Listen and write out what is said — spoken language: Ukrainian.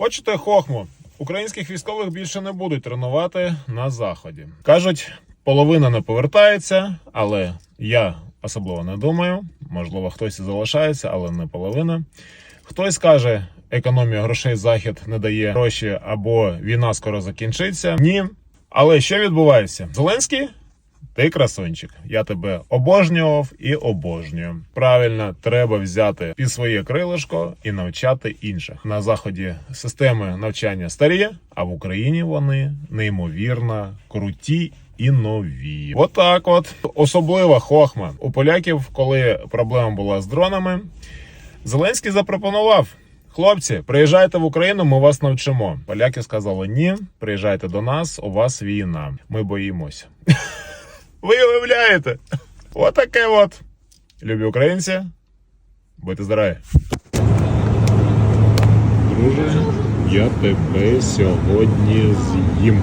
Хочете хохму? Українських військових більше не будуть тренувати на заході. Кажуть, половина не повертається, але я особливо не думаю. Можливо, хтось і залишається, але не половина. Хтось каже, економія грошей захід не дає гроші або війна скоро закінчиться. Ні. Але що відбувається? Зеленський ти красунчик. Я тебе обожнював і обожнюю. Правильно, треба взяти під своє крилишко і навчати інших. На заході системи навчання старі, а в Україні вони неймовірно круті. І нові, отак, от особлива хохма у поляків, коли проблема була з дронами. Зеленський запропонував: хлопці, приїжджайте в Україну, ми вас навчимо. Поляки сказали: ні, приїжджайте до нас, у вас війна. Ми боїмося. Ви уявляєте? Отаке от. Любі українці. Будьте здорові. Друже, я тебе сьогодні з'їм.